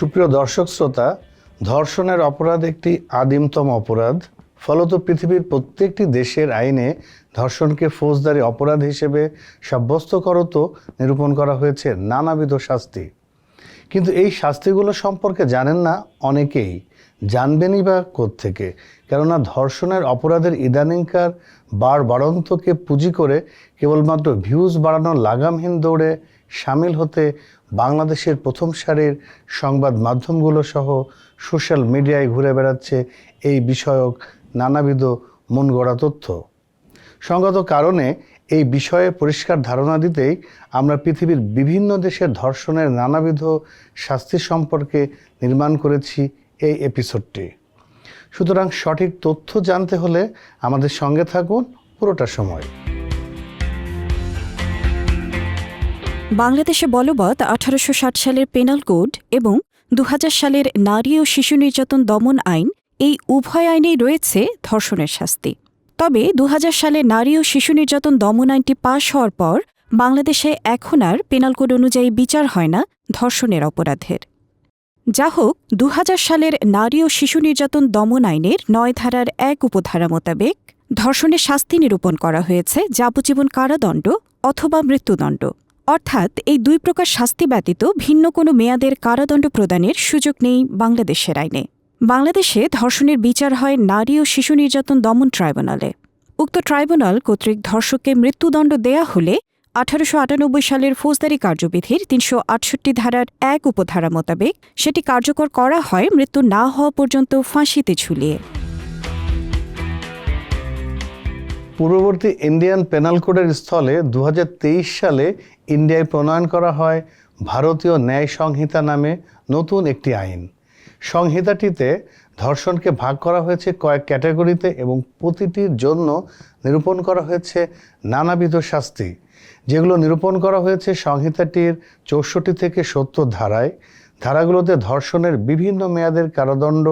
সুপ্রিয় দর্শক শ্রোতা, ধর্ষণের অপরাধ একটি আদিমতম অপরাধ। ফলত পৃথিবীর প্রত্যেকটি দেশের আইনে ধর্ষণকে ফৌজদারি অপরাধ হিসেবে সাব্যস্ত করত, নিরূপণ করা হয়েছে নানাবিধ শাস্তি। কিন্তু এই শাস্তিগুলো সম্পর্কে জানেন না অনেকেই। জানবেনই বা থেকে কেননা ধর্ষণের অপরাধের ইদানিংকার বার বাড়ন্তকে পুঁজি করে কেবলমাত্র ভিউজ বাড়ানোর লাগামহীন দৌড়ে সামিল হতে বাংলাদেশের প্রথম সারির সংবাদ মাধ্যমগুলো সহ সোশ্যাল মিডিয়ায় ঘুরে বেড়াচ্ছে এই বিষয়ক নানাবিধ মন গড়া তথ্য। সঙ্গত কারণে এই বিষয়ে পরিষ্কার ধারণা দিতেই আমরা পৃথিবীর বিভিন্ন দেশের ধর্ষণের নানাবিধ শাস্তি সম্পর্কে নির্মাণ করেছি এই এপিসোডটি। সুতরাং সঠিক তথ্য জানতে হলে আমাদের সঙ্গে থাকুন পুরোটা সময়। বাংলাদেশে বলবৎ আঠারোশো ষাট সালের পেনাল কোড এবং দু হাজার সালের নারী ও শিশু নির্যাতন দমন আইন এই উভয় আইনেই রয়েছে ধর্ষণের শাস্তি। তবে দু হাজার সালে নারী ও শিশু নির্যাতন দমন আইনটি পাশ হওয়ার পর বাংলাদেশে এখন আর পেনাল কোড অনুযায়ী বিচার হয় না ধর্ষণের অপরাধের। যা হোক দু হাজার সালের নারী ও শিশু নির্যাতন দমন আইনের নয় ধারার এক উপধারা মোতাবেক ধর্ষণের শাস্তি নিরূপণ করা হয়েছে যাবজ্জীবন কারাদণ্ড অথবা মৃত্যুদণ্ড। অর্থাৎ এই দুই প্রকার শাস্তি ব্যতীত ভিন্ন কোনো মেয়াদের কারাদণ্ড প্রদানের সুযোগ নেই বাংলাদেশের আইনে। বাংলাদেশে ধর্ষণের বিচার হয় নারী ও শিশু নির্যাতন দমন ট্রাইব্যুনালে। উক্ত ট্রাইব্যুনাল কর্তৃক ধর্ষককে মৃত্যুদণ্ড দেয়া হলে আঠারোশো আটানব্বই সালের ফৌজদারি কার্যবিধির তিনশো আটষট্টি ধারার এক উপধারা মোতাবেক সেটি কার্যকর করা হয় মৃত্যু না হওয়া পর্যন্ত ফাঁসিতে ঝুলিয়ে। পূর্ববর্তী ইন্ডিয়ান পেনাল কোডের স্থলে দু হাজার তেইশ সালে ইন্ডিয়ায় প্রণয়ন করা হয় ভারতীয় ন্যায় সংহিতা নামে নতুন একটি আইন। সংহিতাটিতে ধর্ষণকে ভাগ করা হয়েছে কয়েক ক্যাটাগরিতে এবং প্রতিটির জন্য নিরূপণ করা হয়েছে নানাবিধ শাস্তি। যেগুলো নিরূপণ করা হয়েছে সংহিতাটির চৌষট্টি থেকে সত্তর ধারায়। ধারাগুলোতে ধর্ষণের বিভিন্ন মেয়াদের কারাদণ্ড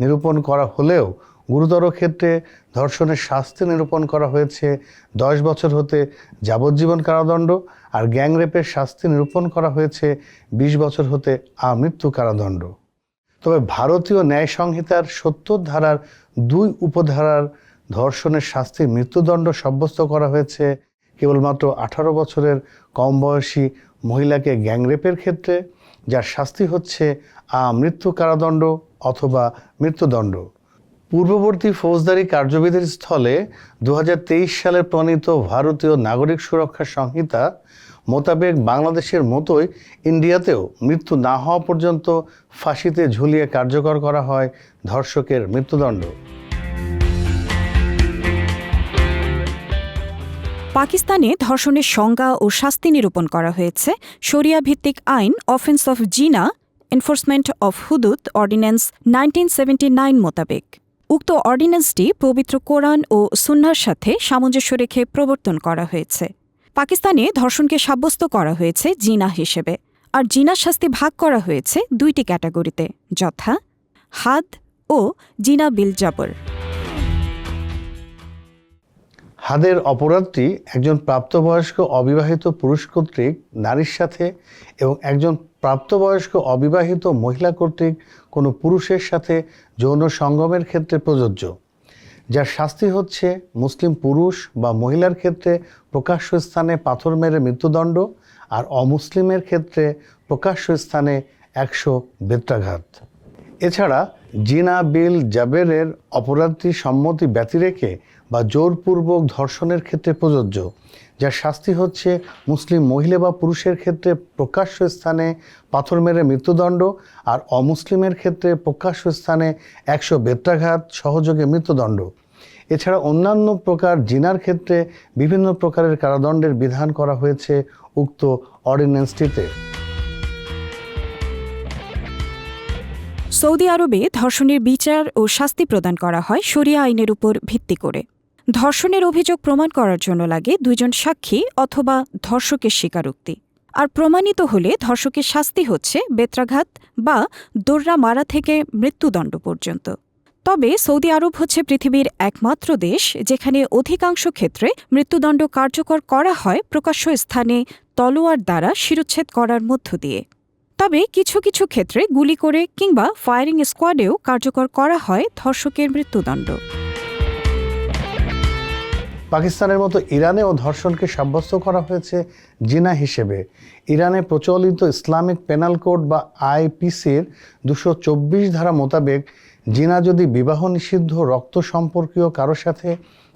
নিরূপণ করা হলেও গুরুতর ক্ষেত্রে ধর্ষণের শাস্তি নিরূপণ করা হয়েছে। দশ বছর হতে যাবজ্জীবন কারাদণ্ড আর গ্যাংরেপের শাস্তি নিরূপণ করা হয়েছে। বিশ বছর হতে আমৃত্যু কারাদণ্ড। তবে ভারতীয় ন্যায় সংহিতার সত্তর ধারার দুই উপধারার ধর্ষণের শাস্তির মৃত্যুদণ্ড সাব্যস্ত করা হয়েছে। কেবলমাত্র আঠারো বছরের কম বয়সী মহিলাকে গ্যাংরেপের ক্ষেত্রে, যার শাস্তি হচ্ছে আমৃত্যু কারাদণ্ড অথবা মৃত্যুদণ্ড। পূর্ববর্তী ফৌজদারি কার্যবিধির স্থলে দু হাজার তেইশ সালে প্রণীত ভারতীয় নাগরিক সুরক্ষা সংহিতা মোতাবেক বাংলাদেশের মতোই ইন্ডিয়াতেও মৃত্যু না হওয়া পর্যন্ত ফাঁসিতে ঝুলিয়ে কার্যকর করা হয় ধর্ষকের মৃত্যুদণ্ড। পাকিস্তানে ধর্ষণের সংজ্ঞা ও শাস্তি নিরূপণ করা হয়েছে। শরিয়া ভিত্তিক আইন offence of zina, enforcement of hudood, ordinance nineteen মোতাবেক। উক্ত অর্ডিন্যান্সটি পবিত্র কোরআন ও সুন্নার সাথে সামঞ্জস্য রেখে প্রবর্তন করা হয়েছে। পাকিস্তানে ধর্ষণকে সাব্যস্ত করা হয়েছে জিনা হিসেবে, আর জিনার শাস্তি ভাগ করা হয়েছে দুইটি ক্যাটাগরিতে, যথা হাদ ও জিনা বিল জাবর। হাদের অপরাধটি একজন প্রাপ্তবয়স্ক অবিবাহিত পুরুষ কর্তৃক নারীর সাথে এবং একজন প্রাপ্তবয়স্ক অবিবাহিত মহিলা কর্তৃক কোনো পুরুষের সাথে যৌন সঙ্গমের ক্ষেত্রে প্রযোজ্য, যার শাস্তি হচ্ছে মুসলিম পুরুষ বা মহিলার ক্ষেত্রে প্রকাশ্য স্থানে পাথর মেরে মৃত্যুদণ্ড আর অমুসলিমের ক্ষেত্রে প্রকাশ্য স্থানে একশো বেত্রাঘাত। এছাড়া জিনা বিল জাবেরের অপরাধটি সম্মতি ব্যতি রেখে বা জোরপূর্বক ধর্ষণের ক্ষেত্রে প্রযোজ্য, যার শাস্তি হচ্ছে মুসলিম মহিলা বা পুরুষের ক্ষেত্রে প্রকাশ্য স্থানে পাথর মেরে মৃত্যুদণ্ড আর অমুসলিমের ক্ষেত্রে প্রকাশ্য স্থানে একশো বেত্রাঘাত সহযোগে মৃত্যুদণ্ড। এছাড়া অন্যান্য প্রকার জিনার ক্ষেত্রে বিভিন্ন প্রকারের কারাদণ্ডের বিধান করা হয়েছে উক্ত অর্ডিন্যান্সটিতে। সৌদি আরবে ধর্ষণের বিচার ও শাস্তি প্রদান করা হয় শরিয়া আইনের উপর ভিত্তি করে। ধর্ষণের অভিযোগ প্রমাণ করার জন্য লাগে দুইজন সাক্ষী অথবা ধর্ষকের স্বীকারোক্তি। আর প্রমাণিত হলে ধর্ষকের শাস্তি হচ্ছে বেত্রাঘাত বা দোররা মারা থেকে মৃত্যুদণ্ড পর্যন্ত। তবে সৌদি আরব হচ্ছে পৃথিবীর একমাত্র দেশ যেখানে অধিকাংশ ক্ষেত্রে মৃত্যুদণ্ড কার্যকর করা হয় প্রকাশ্য স্থানে তলোয়ার দ্বারা শিরোচ্ছেদ করার মধ্য দিয়ে। তবে কিছু কিছু ক্ষেত্রে গুলি করে কিংবা ফায়ারিং স্কোয়াডেও কার্যকর করা হয় ধর্ষকের মৃত্যুদণ্ড। পাকিস্তানের মতো ইরানেও ধর্ষণকে সাব্যস্ত করা হয়েছে জিনা হিসেবে। ইরানে প্রচলিত ইসলামিক পেনাল কোড বা আইপিসির দুশো চব্বিশ ধারা মোতাবেক জিনা যদি বিবাহ নিষিদ্ধ, রক্ত সম্পর্কীয় কারোর সাথে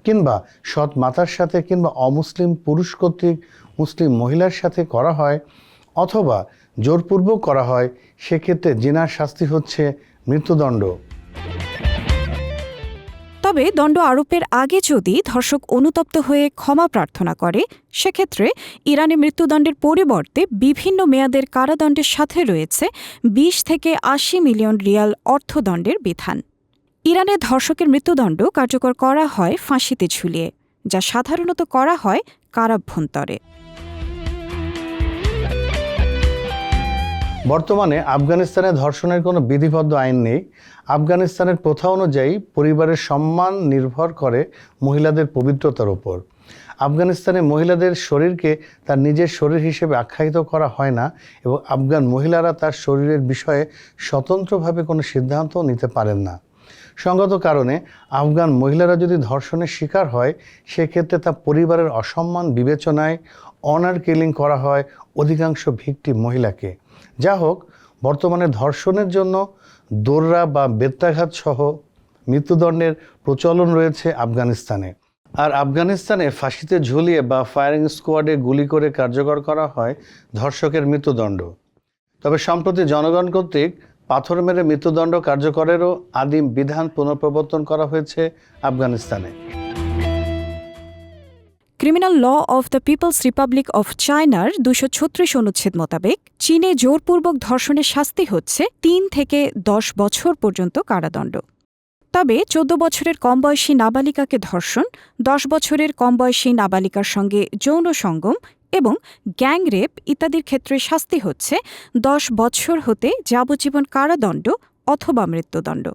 কিংবা সৎ মাতার সাথে কিংবা অমুসলিম পুরুষ কর্তৃক মুসলিম মহিলার সাথে করা হয় অথবা জোরপূর্বক করা হয়, সেক্ষেত্রে জিনার শাস্তি হচ্ছে মৃত্যুদণ্ড। তবে দণ্ড আরোপের আগে যদি ধর্ষক অনুতপ্ত হয়ে ক্ষমা প্রার্থনা করে, সেক্ষেত্রে ইরানে মৃত্যুদণ্ডের পরিবর্তে বিভিন্ন মেয়াদের কারাদণ্ডের সাথে রয়েছে ২০ থেকে আশি মিলিয়ন রিয়াল অর্থদণ্ডের বিধান। ইরানে ধর্ষকের মৃত্যুদণ্ড কার্যকর করা হয় ফাঁসিতে ঝুলিয়ে, যা সাধারণত করা হয় কারাভ্যন্তরে। বর্তমানে আফগানিস্তানে ধর্ষণের কোনো বিধিবদ্ধ আইন নেই। আফগানিস্তানের প্রথা অনুযায়ী পরিবারের সম্মান নির্ভর করে মহিলাদের পবিত্রতার উপর। আফগানিস্তানে মহিলাদের শরীরকে তার নিজের শরীর হিসেবে আখ্যায়িত করা হয় না এবং আফগান মহিলারা তার শরীরের বিষয়ে স্বতন্ত্রভাবে কোনো সিদ্ধান্ত নিতে পারেন না। সঙ্গত কারণে আফগান মহিলারা যদি ধর্ষণের শিকার হয়, সেক্ষেত্রে তা পরিবারের অসম্মান বিবেচনায় অনার কিলিং করা হয় অধিকাংশ ভিকটি মহিলাকে। যা হোক, বর্তমানে ধর্ষণের জন্য দোররা বা বেত্রাঘাত সহ মৃত্যুদণ্ডের প্রচলন রয়েছে আফগানিস্তানে। আর আফগানিস্তানে ফাঁসিতে ঝুলিয়ে বা ফায়ারিং স্কোয়াডে গুলি করে কার্যকর করা হয় ধর্ষকের মৃত্যুদণ্ড। তবে সম্প্রতি জনগণ কর্তৃক পাথর মেরে মৃত্যুদণ্ড কার্যকরেরও আদিম বিধান পুনঃপ্রবর্তন করা হয়েছে আফগানিস্তানে। Criminal law of the People's Republic of চায়নার দুশো ছত্রিশ অনুচ্ছেদ মোতাবেক চীনে জোরপূর্বক ধর্ষণের শাস্তি হচ্ছে তিন থেকে দশ বছর পর্যন্ত কারাদণ্ড। তবে চোদ্দ বছরের কম বয়সী নাবালিকাকে ধর্ষণ, দশ বছরের কম বয়সী নাবালিকার সঙ্গে যৌন সঙ্গম এবং গ্যাং রেপ ইত্যাদির ক্ষেত্রে শাস্তি হচ্ছে দশ বছর হতে যাবজ্জীবন কারাদণ্ড অথবা মৃত্যুদণ্ড।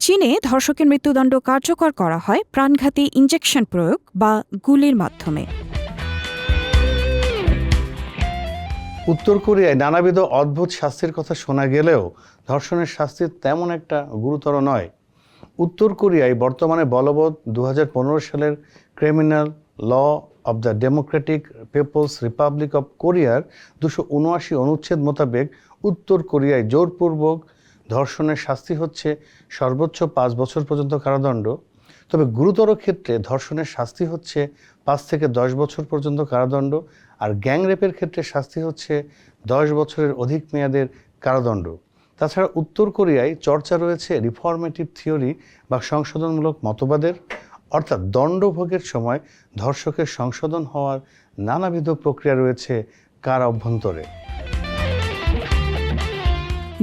চীনে ধর্ষকের মৃত্যুদণ্ড কার্যকর করা হয় প্রাণঘাতী ইঞ্জেকশন প্রয়োগ বা গুলির মাধ্যমে। উত্তর কোরিয়ায় নানাবিধ অদ্ভুত শাস্তির কথা শোনা গেলেও ধর্ষণের শাস্তি তেমন একটা গুরুতর নয়। উত্তর কোরিয়ায় বর্তমানে বলবৎ দু হাজার পনেরো সালের criminal law of the Democratic People's Republic of কোরিয়ার দুশো উনআশি অনুচ্ছেদ মোতাবেক উত্তর কোরিয়ায় জোরপূর্বক ধর্ষণের শাস্তি হচ্ছে সর্বোচ্চ পাঁচ বছর পর্যন্ত কারাদণ্ড। তবে গুরুতর ক্ষেত্রে ধর্ষণের শাস্তি হচ্ছে পাঁচ থেকে দশ বছর পর্যন্ত কারাদণ্ড আর গ্যাং রেপের ক্ষেত্রে শাস্তি হচ্ছে দশ বছরের অধিক মেয়াদের কারাদণ্ড। তাছাড়া উত্তর কোরিয়ায় চর্চা রয়েছে রিফর্মেটিভ থিওরি বা সংশোধনমূলক মতবাদের। অর্থাৎ দণ্ডভোগের সময় ধর্ষকের সংশোধন হওয়ার নানাবিধ প্রক্রিয়া রয়েছে কার অভ্যন্তরে।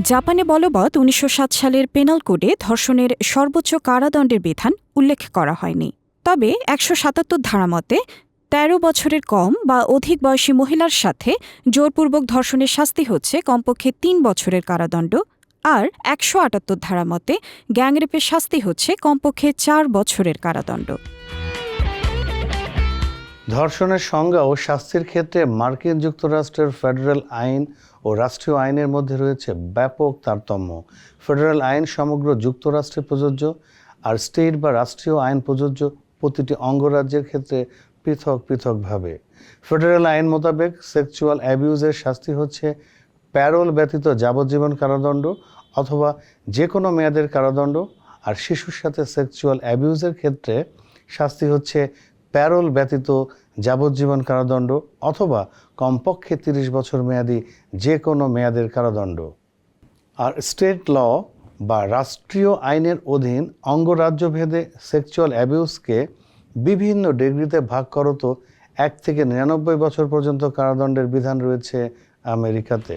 জাপানে বলবৎ উনিশশো সাত সালের পেনাল কোডে ধর্ষণের সর্বোচ্চ কারাদণ্ডের বিধান উল্লেখ করা হয়নি। তবে একশো সাতাত্তর ধারা মতে তেরো বছরের কম বা অধিক বয়সী মহিলার সাথে জোরপূর্বক ধর্ষণের শাস্তি হচ্ছে কমপক্ষে তিন বছরের কারাদণ্ড। আর একশো আটাত্তর ধারা মতে গ্যাংরেপের শাস্তি হচ্ছে কমপক্ষে চার বছরের কারাদণ্ড। ধর্ষণের সংজ্ঞা ও শাস্তির ক্ষেত্রে মার্কিন যুক্তরাষ্ট্রের ফেডারেল আইন ও রাষ্ট্রীয় আইনের মধ্যে রয়েছে ব্যাপক তারতম্য। ফেডারেল আইন সমগ্র যুক্তরাষ্ট্রে প্রযোজ্য আর স্টেট বা রাষ্ট্রীয় আইন প্রযোজ্য প্রতিটি অঙ্গরাজ্যের ক্ষেত্রে পৃথক পৃথকভাবে। ফেডারেল আইন মোতাবেক সেক্সুয়াল অ্যাবিউজের শাস্তি হচ্ছে প্যারোল ব্যতীত যাবজ্জীবন কারাদণ্ড অথবা যে কোনো মেয়াদের কারাদণ্ড আর শিশুর সাথে সেক্সুয়াল অ্যাবিউজের ক্ষেত্রে শাস্তি হচ্ছে প্যারোল ব্যতীত যাবজ্জীবন কারাদণ্ড অথবা কমপক্ষে তিরিশ বছর মেয়াদি যে কোনো মেয়াদের কারাদণ্ড। আর স্টেট ল বা রাষ্ট্রীয় আইনের অধীন অঙ্গরাজ্যভেদে সেক্সুয়াল অ্যাবিউজকে বিভিন্ন ডিগ্রিতে ভাগ করত এক থেকে নিরানব্বই বছর পর্যন্ত কারাদণ্ডের বিধান রয়েছে আমেরিকাতে।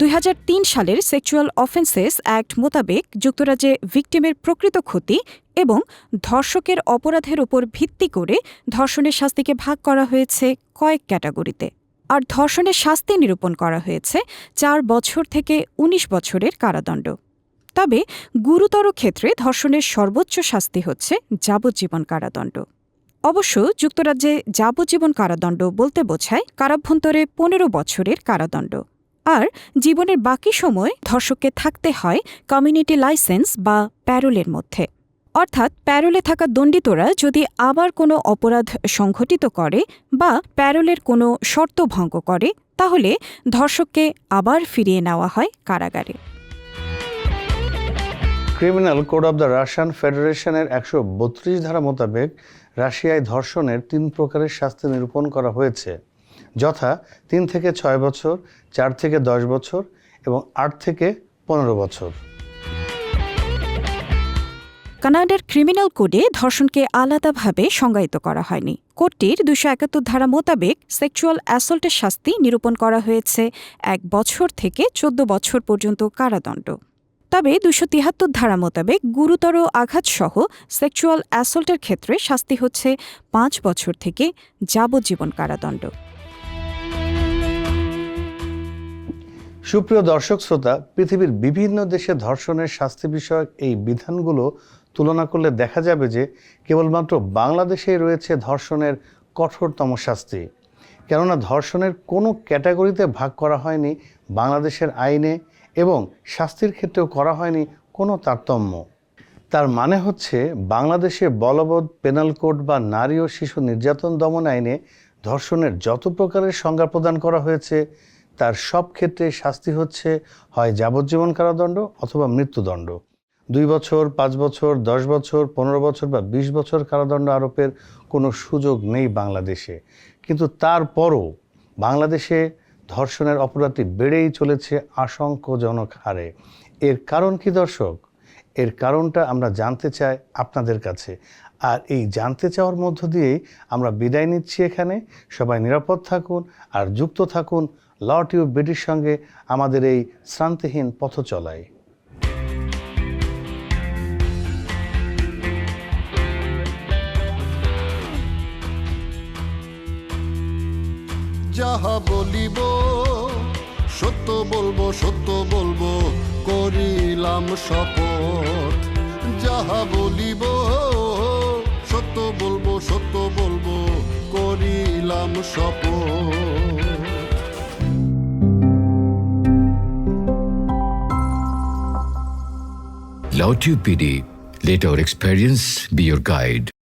দুই হাজার তিন সালের সেক্সুয়াল অফেন্সেস অ্যাক্ট মোতাবেক যুক্তরাজ্যে ভিকটিমের প্রকৃত ক্ষতি এবং ধর্ষকের অপরাধের উপর ভিত্তি করে ধর্ষণের শাস্তিকে ভাগ করা হয়েছে কয়েক ক্যাটাগরিতে। আর ধর্ষণের শাস্তি নিরূপণ করা হয়েছে চার বছর থেকে ১৯ বছরের কারাদণ্ড। তবে গুরুতর ক্ষেত্রে ধর্ষণের সর্বোচ্চ শাস্তি হচ্ছে যাবজ্জীবন কারাদণ্ড। অবশ্য যুক্তরাজ্যে যাবজ্জীবন কারাদণ্ড বলতে বোঝায় কারাভ্যন্তরে পনেরো বছরের কারাদণ্ড। আর জীবনের বাকি সময় ধর্ষককে থাকতে হয় কমিউনিটি লাইসেন্স বা প্যারোলের মধ্যে। অর্থাৎ প্যারোলে থাকা দণ্ডিতরা যদি আবার কোনো অপরাধ সংঘটিত করে বা প্যারোলের কোনো শর্ত ভঙ্গ করে, তাহলে ধর্ষককে আবার ফিরিয়ে নেওয়া হয় কারাগারে। Criminal code of the Russian ফেডারেশনের একশো বত্রিশ ধারা মোতাবেক রাশিয়ায় ধর্ষণের তিন প্রকারের শাস্তি নিরূপণ করা হয়েছে। যথা তিন থেকে ছয় বছর, চার থেকে দশ বছর এবং আট থেকে পনেরো বছর। কানাডার ক্রিমিনাল কোডে ধর্ষণকে আলাদাভাবে সংজ্ঞায়িত করা হয়নি। কোডটির দুশো একাত্তর ধারা মোতাবেক সেক্সুয়াল অ্যাসল্টের শাস্তি নিরূপণ করা হয়েছে এক বছর থেকে চোদ্দ বছর পর্যন্ত কারাদণ্ড। তবে দুশো তিয়াত্তর ধারা মোতাবেক গুরুতর আঘাতসহ সেক্সুয়াল অ্যাসল্টের ক্ষেত্রে শাস্তি হচ্ছে পাঁচ বছর থেকে যাবজ্জীবন কারাদণ্ড। সুপ্রিয় দর্শক, শ্রোতা, পৃথিবীর বিভিন্ন দেশে ধর্ষণের শাস্তি বিষয়ক এই বিধানগুলো তুলনা করলে দেখা যাবে যে কেবলমাত্র বাংলাদেশেই রয়েছে ধর্ষণের কঠোরতম শাস্তি। কেননা ধর্ষণের কোনো ক্যাটাগরিতে ভাগ করা হয়নি বাংলাদেশের আইনে এবং শাস্তির ক্ষেত্রেও করা হয়নি কোনো তারতম্য। তার মানে হচ্ছে বাংলাদেশে বলবৎ পেনাল কোড বা নারী ও শিশু নির্যাতন দমন আইনে ধর্ষণের যত প্রকারের সংজ্ঞা প্রদান করা হয়েছে, তার সব ক্ষেত্রে শাস্তি হচ্ছে হয় যাবজ্জীবন কারাদণ্ড অথবা মৃত্যুদণ্ড। দুই বছর, পাঁচ বছর, দশ বছর, পনেরো বছর বা বিশ বছর কারাদণ্ড আরোপের কোনো সুযোগ নেই বাংলাদেশে। কিন্তু তারপরও বাংলাদেশে ধর্ষণের অপরাধটি বেড়েই চলেছে আশঙ্কজনক হারে। এর কারণ কি দর্শক? এর কারণটা আমরা জানতে চাই আপনাদের কাছে। আর এই জানতে চাওয়ার মধ্য দিয়েই আমরা বিদায় নিচ্ছি এখানে। সবাই নিরাপদ থাকুন আর যুক্ত থাকুন। ল টিউব বিডির সঙ্গে আমাদের এই শ্রান্তিহীন পথ চলায় যাহা বলিব। সত্য বলব সত্য বলব করিলাম শপথ। যাহা বলিব সত্য বলব সত্য বলব করিলাম শপথ। Lautube PD, let our experience be your guide.